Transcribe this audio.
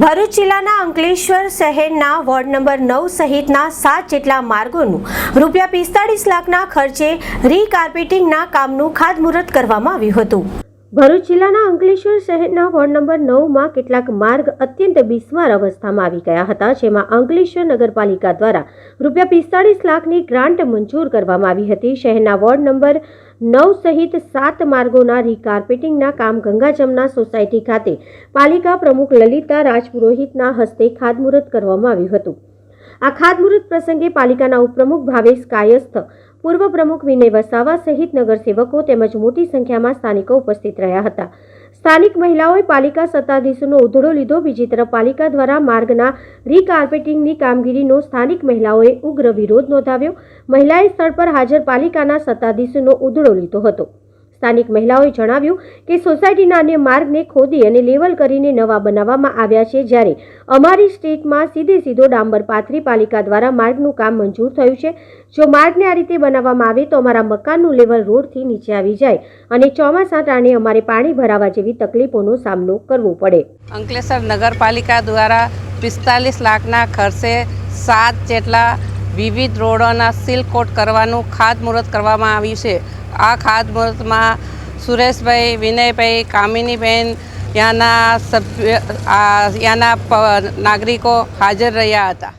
ભરૂચ જિલ્લાના અંકલેશ્વર શહેરના ward number નવ સહિતના સાત જેટલા માર્ગોનું રૂપિયા પિસ્તાળીસ લાખના ખર્ચે રીકાર્પેટિંગના કામનું ખાતમુહૂર્ત કરવામાં આવ્યું હતું. ભરૂચ જિલ્લાના અંકલેશ્વર શહેરના વોર્ડ નંબર નવમાં કેટલાક માર્ગ અત્યંત બિસ્માર અવસ્થામાં આવી ગયા હતા, જેમાં અંકલેશ્વર નગરપાલિકા દ્વારા રૂપિયા પિસ્તાળીસ લાખની ગ્રાન્ટ મંજૂર કરવામાં આવી હતી. શહેરના વોર્ડ નંબર નવ સહિત સાત માર્ગોના રીકાર્પેટિંગના કામ ગંગા જમના સોસાયટી ખાતે પાલિકા પ્રમુખ લલિતા રાજપુરોહિતના હસ્તે ખાતમુહૂર્ત કરવામાં આવ્યું હતું. આ ખાતમુહૂર્ત પ્રસંગે પાલિકાના ઉપપ્રમુખ ભાવેશ કાયસ્થ, પૂર્વ પ્રમુખ વિનય વસાવા સહિત નગરસેવકો તેમજ મોટી સંખ્યામાં સ્થાનિકો ઉપસ્થિત રહ્યા હતા. સ્થાનિક મહિલાઓએ પાલિકા સત્તાધીશોનો ઉધડો લીધો. બીજી તરફ પાલિકા દ્વારા માર્ગના રીકાર્પેટિંગની કામગીરીનો સ્થાનિક મહિલાઓએ ઉગ્ર વિરોધ નોંધાવ્યો. મહિલાએ સ્થળ પર હાજર પાલિકાના સત્તાધીશોનો ઉધડો લીધો હતો. સ્થાનિક મહિલાઓએ જણાવ્યું કે સોસાયટીના અન્ય માર્ગને ખોદી અને લેવલ કરીને નવા બનાવવામાં આવ્યા છે જ્યારે અમારી સ્ટેટમાં સીધે સીધો ડાંબર પાથરી પાલિકા દ્વારા માર્ગનું કામ મંજૂર થયું છે. જો માર્ગને આ રીતે બનાવવામાં આવે તો અમારા મકાનનું લેવલ રોડથી નીચે આવી જાય અને ચોમાસા ટાણે અમારે પાણી ભરાવા જેવી તકલીફોનો સામનો કરવો પડે. અંકલેશ્વર નગરપાલિકા દ્વારા પિસ્તાલીસ લાખના ખર્ચે સાત જેટલા વિવિધ રોડોના સીલ કોટ કરવાનું ખાતમુહૂર્ત કરવામાં આવ્યું છે. આ ખાતમુહૂર્તમાં સુરેશભાઈ, વિનયભાઈ, કામિનીબેન ત્યાંના સભ્ય ત્યાંના નાગરિકો હાજર રહ્યા હતા.